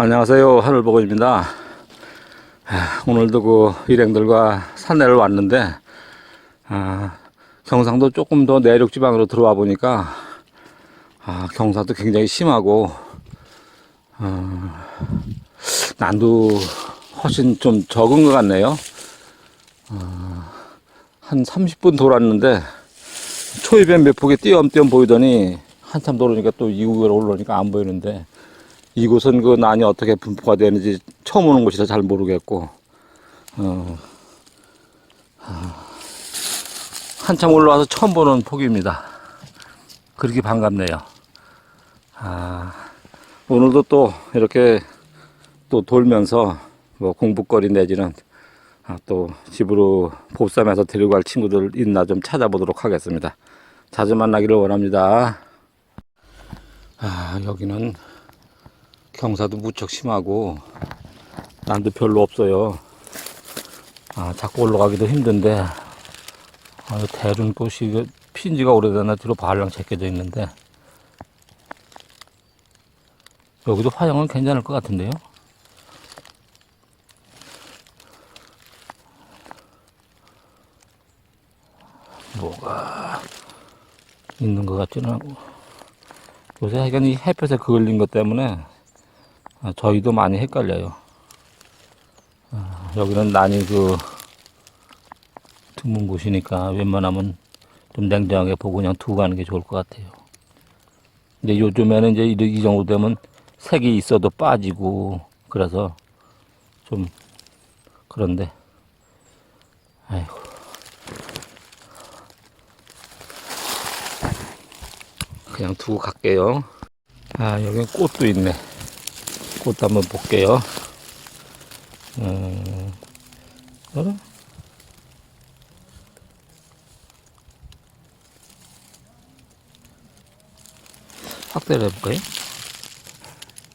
안녕하세요. 하늘보고입니다. 아, 오늘도 그 일행들과 산내를 왔는데, 아, 경상도 조금 더 내륙 지방으로 들어와 보니까, 아, 경사도 굉장히 심하고, 어, 난도 훨씬 좀 적은 것 같네요. 어, 한 30분 돌았는데, 초입에 몇 폭이 띄엄띄엄 보이더니, 한참 돌으니까 또 이후로 올라오니까 안 보이는데, 이곳은 그 난이 어떻게 분포가 되는지 처음 오는 곳이라 잘 모르겠고, 어, 아, 한참 올라와서 처음 보는 폭입니다. 그렇게 반갑네요. 아, 오늘도 또 이렇게 또 돌면서 뭐 공부거리 내지는 아, 또 집으로 보쌈해서 데리고 갈 친구들 있나 좀 찾아보도록 하겠습니다. 자주 만나기를 원합니다. 아, 여기는 경사도 무척 심하고 난도 별로 없어요. 아, 자꾸 올라가기도 힘든데 아, 대륜꽃이 이거 핀 지가 오래됐나 뒤로 발랑 제껴져 있는데 여기도 화형은 괜찮을 것 같은데요. 뭐가 있는 것 같지는 않고 요새 하여간 이 햇볕에 그을린 것 때문에 아, 저희도 많이 헷갈려요. 아, 여기는 난이 그 드문 곳이니까 웬만하면 좀 냉정하게 보고 그냥 두고 가는 게 좋을 것 같아요. 근데 요즘에는 이제 이, 이 정도 되면 색이 있어도 빠지고 그래서 좀 그런데 아이고 그냥 두고 갈게요. 아 여기 꽃도 있네. 꽃도 한번 볼게요. 음, 어라? 확대를 해볼까요?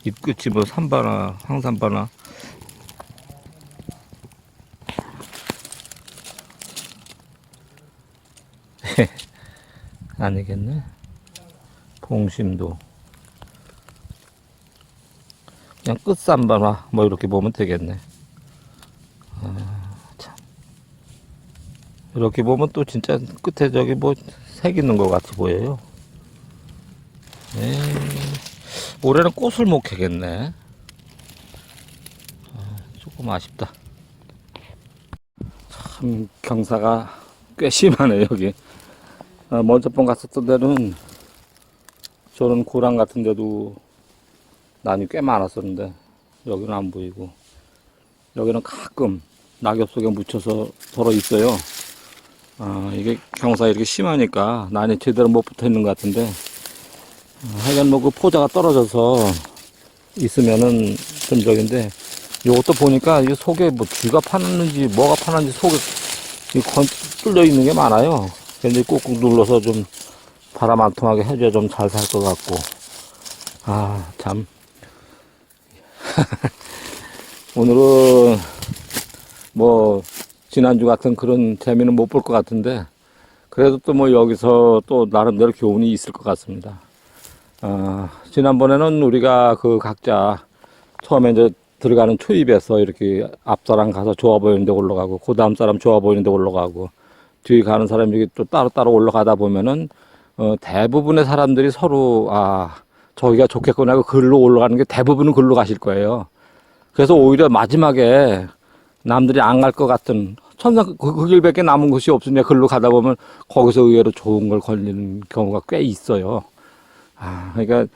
잎끝이 뭐 삼바나 황삼바나 아니겠네 봉심도 그냥 끝삼바나 뭐 이렇게 보면 되겠네. 아, 참. 이렇게 보면 또 진짜 끝에 저기 뭐 색 있는 것 같이 보여요. 에이, 올해는 꽃을 못 캐겠네. 아, 조금 아쉽다. 참 경사가 꽤 심하네 여기. 아, 먼저 번 갔었던 데는 저런 고랑 같은 데도 난이 꽤 많았었는데 여기는 안 보이고 여기는 가끔 낙엽 속에 묻혀서 걸어 있어요. 아 이게 경사 이렇게 심하니까 난이 제대로 못 붙어 있는 것 같은데 아, 하여간 뭐 그 포자가 떨어져서 있으면은 좀 저긴데 요것도 보니까 이 속에 뭐 쥐가 파는지 뭐가 파는지 속에 이건 뚫려 있는 게 많아요. 근데 꾹꾹 눌러서 좀 바람 안 통하게 해줘야 좀 잘 살 것 같고 아 참. 오늘은 뭐 지난주 같은 그런 재미는 못 볼 것 같은데 그래도 또 뭐 여기서 또 나름대로 교훈이 있을 것 같습니다. 아, 지난번에는 우리가 그 각자 처음에 이제 들어가는 초입에서 이렇게 앞 사람 가서 좋아 보이는 데 올라가고 그 다음 사람 좋아 보이는 데 올라가고 뒤에 가는 사람이 또 따로따로 올라가다 보면은 어, 대부분의 사람들이 서로 아 저기가 좋겠구나 하고 글로 올라가는 게 대부분은 글로 가실 거예요. 그래서 오히려 마지막에 남들이 안 갈 것 같은 천상 그, 그 길밖에 남은 곳이 없으니까 글로 가다 보면 거기서 의외로 좋은 걸 걸리는 경우가 꽤 있어요. 아, 그러니까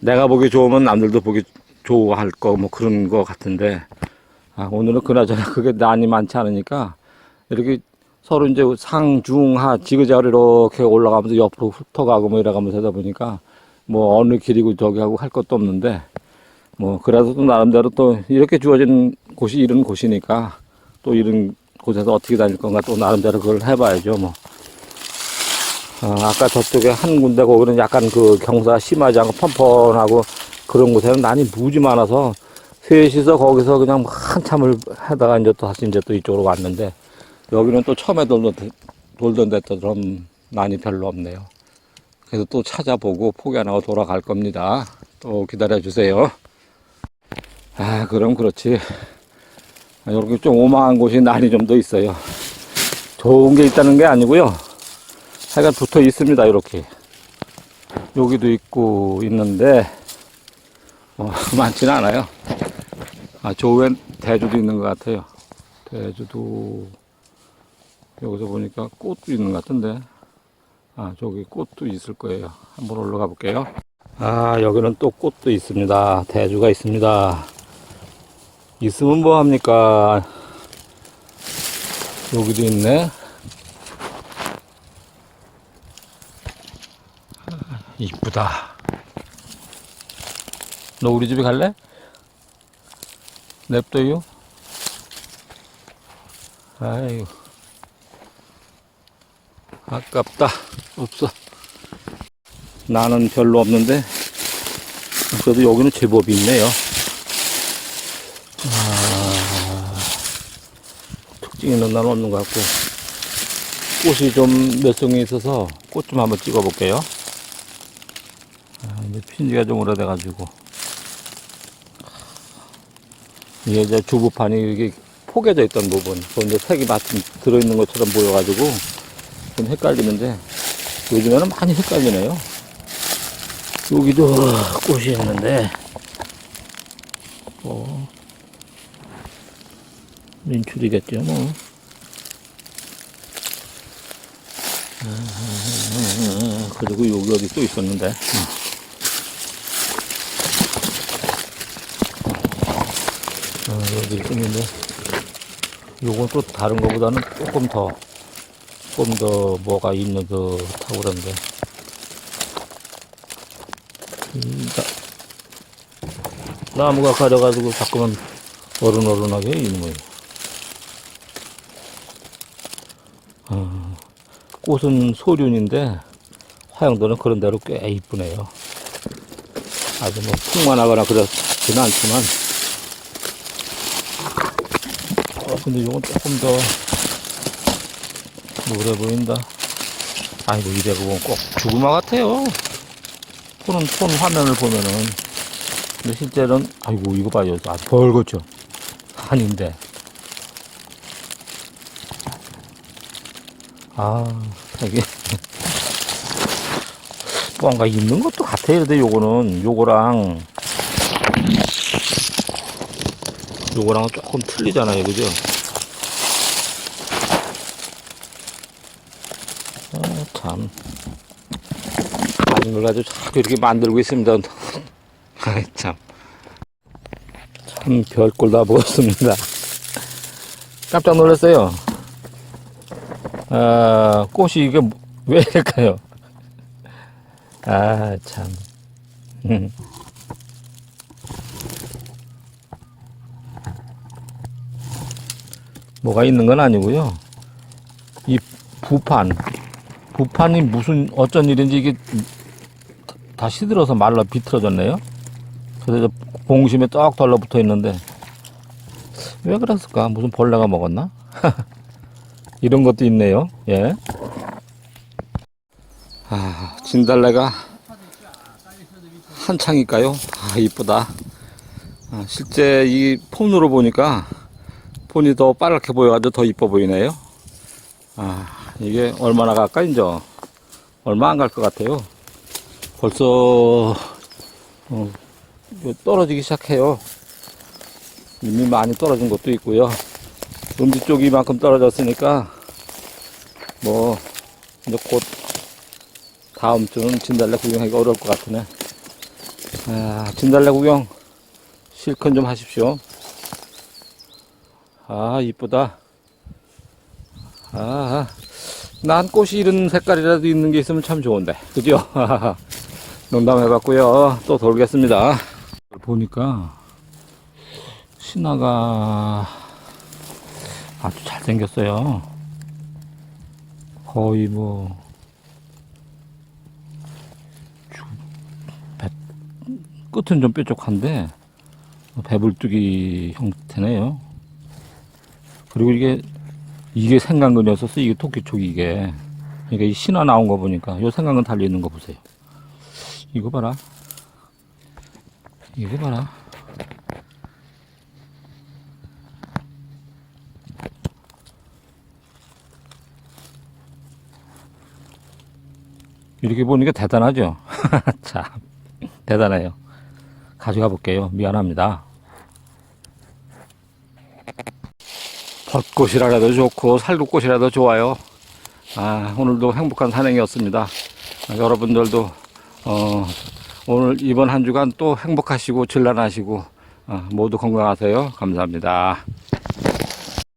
내가 보기 좋으면 남들도 보기 좋아할 거 뭐 그런 거 같은데 아, 오늘은 그나저나 그게 난이 많지 않으니까 이렇게 서로 이제 상, 중, 하, 지그재그로 이렇게 올라가면서 옆으로 훑어가고 뭐 이래가면서 하다 보니까 뭐 어느 길이고 저기 하고 할 것도 없는데 뭐 그래도 또 나름대로 또 이렇게 주어진 곳이 이런 곳이니까 또 이런 곳에서 어떻게 다닐 건가 또 나름대로 그걸 해봐야죠 뭐. 어, 아까 저쪽에 한 군데 거기는 약간 그 경사 심하지 않고 펀펀하고 그런 곳에는 난이 무지 많아서 셋이서 거기서 그냥 한참을 하다가 이제 또 다시 이제 또 이쪽으로 왔는데 여기는 또 처음에 돌던, 데- 돌던 데처럼 난이 별로 없네요. 그래서 또 찾아보고 포기 안 하고 돌아갈 겁니다. 또 기다려 주세요. 아, 그럼 그렇지. 아, 이렇게 좀 오망한 곳이 날이 좀 더 있어요. 좋은 게 있다는 게 아니고요. 해가 붙어 있습니다, 이렇게. 여기도 있고 있는데, 어, 많지는 않아요. 아, 저 위엔 대주도 있는 것 같아요. 대주도, 여기서 보니까 꽃도 있는 것 같은데, 아, 저기 꽃도 있을 거예요. 한번 올라가 볼게요. 아, 여기는 또 꽃도 있습니다. 대주가 있습니다. 있으면 뭐합니까? 여기도 있네. 아, 이쁘다. 너 우리 집에 갈래? 냅둬요? 아이고. 아깝다. 없어. 나는 별로 없는데, 그래도 여기는 제법 있네요. 특징 있는 날은 없는 것 같고, 꽃이 좀 몇 송이 있어서 꽃 좀 한번 찍어 볼게요. 아, 이제 핀지가 좀 오래돼가지고. 이게 이제 주부판이 이게 포개져 있던 부분, 그 이제 색이 마침 들어있는 것처럼 보여가지고 좀 헷갈리는데, 요즘에는 많이 헷갈리네요. 여기도 꽃이 있는데, 어, 민출이겠죠, 뭐. 아, 그리고 여기 어디 또 있었는데. 어, 여기 있었는데. 요건 또 다른 거보다는 조금 더, 조금 더 뭐가 있는 듯 하고 그런데. 음, 나- 나무가 가려가지고 자꾸만 어른어른하게 있는 거예요. 어, 꽃은 소륜인데 화양도는 그런 대로 꽤 이쁘네요. 아주 뭐 풍만하거나 그렇지는 않지만 어, 근데 이건 조금 더 노래 보인다. 아이고 이래 보면 꼭 죽음화 같아요. 폰은 폰 화면을 보면은. 근데 실제로는 아이고 이거 봐요. 아주 벌겋죠. 아닌데. 아 이게. 뭔가 있는 것도 같아요. 근데 요거는 요거랑. 요거랑은 조금 틀리잖아요. 그죠 아참 가진 걸 가지고 자꾸 이렇게 만들고 있습니다 아이 참. 참 별꼴 다 보았습니다. 깜짝 놀랐어요. 아, 꽃이 이게 왜 이럴까요? 아, 참. 음. 뭐가 있는 건 아니고요. 이 부판, 부판이 무슨 어쩐 일인지 이게 다 시들어서 말라 비틀어졌네요. 그래서 봉심에 떡 달라붙어 있는데 왜 그랬을까? 무슨 벌레가 먹었나? 이런 것도 있네요. 예. 아, 진달래가 한창일까요? 아, 이쁘다. 아, 실제 이 폰으로 보니까 폰이 더 빨갛게 보여가지고 더 이뻐 보이네요. 아, 이게 얼마나 갈까, 이제? 얼마 안 갈 것 같아요. 벌써, 어, 떨어지기 시작해요. 이미 많이 떨어진 것도 있고요. 음지 쪽이 이만큼 떨어졌으니까 뭐 이제 곧 다음 주는 진달래 구경하기가 어려울 것 같으네. 아, 진달래 구경 실컷 좀 하십시오. 아, 이쁘다. 아, 난 꽃이 이런 색깔이라도 있는 게 있으면 참 좋은데. 그죠? 농담해봤고요. 또 돌겠습니다. 보니까 신화가 아주 잘생겼어요. 거의 뭐 끝은 좀 뾰족한데 배불뚝이 형태네요. 그리고 이게 이게 생강근이었었어. 이게 토끼촉이 이게. 그러니까 이 신화 나온 거 보니까 요 생강근 달려 있는 거 보세요. 이거 봐라. 이거 봐라. 이렇게 보니까 대단하죠? 참, 대단해요. 가져가 볼게요. 미안합니다. 벚꽃이라도 좋고 살구꽃이라도 좋아요. 아, 오늘도 행복한 산행이었습니다. 여러분들도 어, 오늘 이번 한 주간 또 행복하시고 질란하시고 어, 모두 건강하세요. 감사합니다.